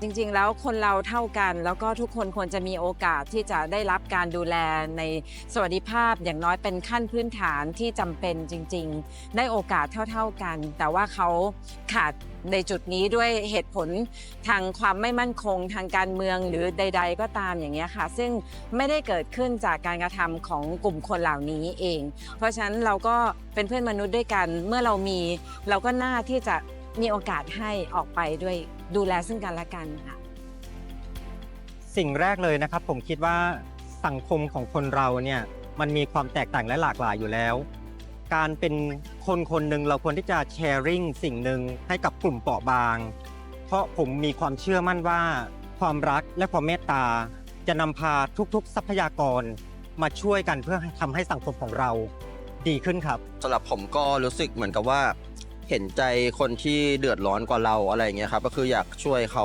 จริงๆ แล้วคนเราเท่ากัน แล้วก็ทุกคนควรจะมีโอกาสที่จะได้รับการดูแลในสวัสดิภาพอย่างน้อยเป็นขั้นพื้นฐานที่จำเป็นจริง ๆ ได้โอกาสเท่าๆกัน แต่ว่าเขาขาดในจุดนี้ด้วยเหตุผลทางความไม่มั่นคงทางการเมืองหรือใด ๆ ก็ตามอย่างเงี้ยค่ะ ซึ่งไม่ได้เกิดขึ้นจากการกระทำของกลุ่มคนเหล่านี้เอง เพราะฉะนั้นเราก็เป็นเพื่อนมนุษย์ด้วยกัน เมื่อเรามี เราก็น่าที่จะ มีโอกาสให้ออกไปด้วยดูแลซึ่งกันและกันค่ะ สิ่งแรกเลยนะครับ ผมคิดว่าสังคมของคนเราเนี่ยมันมีความแตกต่างและหลากหลายอยู่แล้ว การเป็นคนคนหนึ่งเราควรที่จะแชร์ริ่งสิ่งหนึ่งให้กับกลุ่มเปราะบาง เพราะผมมีความเชื่อมั่นว่า ความรักและความเมตตา จะนำพาทุกๆ ทรัพยากรมาช่วยกันเพื่อให้ทำให้สังคมของเราดีขึ้นครับ สำหรับผมก็รู้สึกเหมือนกับว่า เห็นใจคนที่เดือดร้อนกว่าเราอะไรอย่างเงี้ยครับก็คืออยากช่วยเขา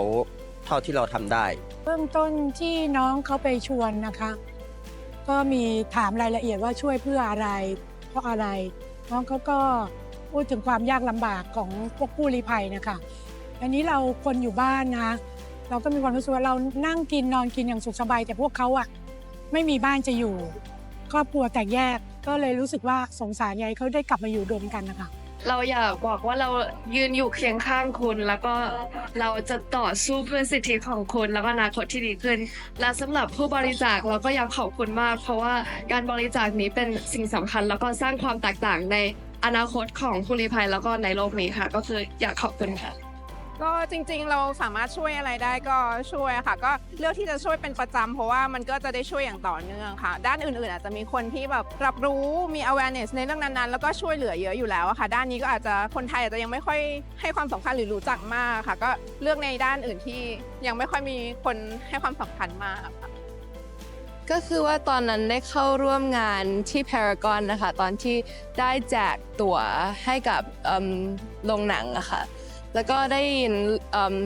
เท่าที่เราทำได้ เบื้องต้นที่น้องเขาไปชวนนะคะ ก็มีถามรายละเอียดว่าช่วยเพื่ออะไร เพราะอะไร น้องเขาก็พูดถึงความยากลำบากของพวกผู้ลี้ภัยนะคะ อันนี้เราคนอยู่บ้านนะ เราก็มีความรู้สึกว่าเรานั่งกินนอนกินอย่างสุขสบายแต่พวกเขาอะไม่มีบ้านจะอยู่ ครอบครัวแตกแยกก็เลยรู้สึกว่าสงสารยายเขาได้กลับมาอยู่รวมกันนะคะ เราอยากบอกว่าเรายืนอยู่เคียงข้างคุณ แล้วก็เราจะต่อสู้เพื่อสิทธิของคุณแล้วก็อนาคตที่ดีขึ้น และสำหรับผู้บริจาคเราก็อยากขอบคุณมาก เพราะว่าการบริจาคนี้เป็นสิ่งสำคัญ แล้วก็สร้างความแตกต่างในอนาคตของคุณลีภัยแล้วก็ในโลกนี้ค่ะ ก็คืออยากขอบคุณค่ะ ก็จริงๆ เราสามารถช่วยอะไรได้ก็ช่วยค่ะ ก็เลือกที่จะช่วยเป็นประจำเพราะว่ามันก็จะได้ช่วยอย่างต่อเนื่องค่ะ ด้านอื่นๆ อาจจะมีคนที่แบบรับรู้มี awareness ในเรื่องนั้นๆ แล้วก็ช่วยเหลือเยอะอยู่แล้วอะค่ะ ด้านนี้ก็อาจจะคนไทยอาจจะยังไม่ค่อยให้ความสำคัญหรือรู้จักมากค่ะ ก็เลือกในด้านอื่นที่ยังไม่ค่อยมีคนให้ความสำคัญมากค่ะ ก็คือว่าตอนนั้นได้เข้าร่วมงานที่พารากอนนะคะ ตอนที่ได้แจกตั๋วให้กับเอิ่มโรงหนังอะค่ะ แล้วก็ได้ยิน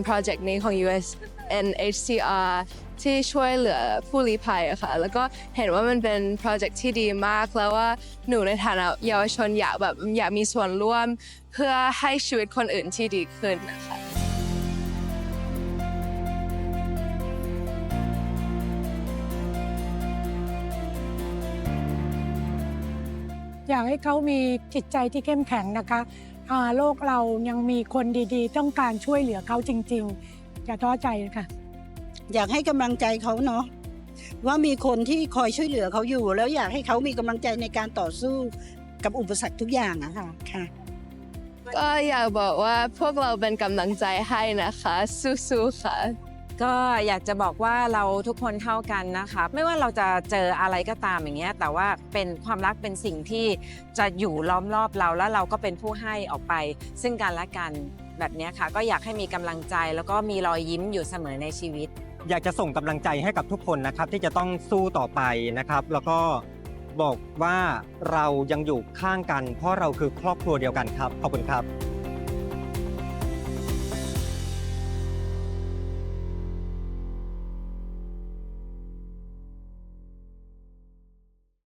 โปรเจกต์นี้ของ USNHCR ที่ช่วยเหลือผู้ลี้ภัยอะค่ะ แล้วก็เห็นว่ามันเป็นโปรเจกต์ที่ดีมาก แล้วว่าหนูในฐานะเยาวชนอยากแบบอยากมีส่วนร่วม เพื่อให้ชีวิตคนอื่นที่ดีขึ้นนะคะ อยากให้เขามีจิตใจที่เข้มแข็งนะคะอ่าโลกเรายังมีคนดีๆ ต้องการช่วยเหลือเขาจริงๆอย่าท้อใจนะคะอยากให้กำลังใจเขาเนาะว่ามีคนที่คอยช่วยเหลือเขาอยู่ แล้วอยากให้เขามีกำลังใจในการต่อสู้กับอุปสรรคทุกอย่างอะค่ะค่ะ ก็อยากบอกว่าพวกเราเป็นกำลังใจให้นะคะ สู้ๆค่ะ ก็อยากจะบอกว่าเราทุกคนเท่ากันนะคะ ไม่ว่าเราจะเจออะไรก็ตามอย่างเงี้ยแต่ว่าเป็นความรักเป็นสิ่งที่จะอยู่ล้อมรอบเราแล้วเราก็เป็นผู้ให้ออกไป ซึ่งกันและกันแบบเนี้ยค่ะ ก็อยากให้มีกำลังใจแล้วก็มีรอยยิ้มอยู่เสมอในชีวิต อยากจะส่งกำลังใจให้กับทุกคนนะครับ ที่จะต้องสู้ต่อไปนะครับ แล้วก็บอกว่าเรายังอยู่ข้างกัน เพราะเราคือครอบครัวเดียวกันครับขอบคุณครับ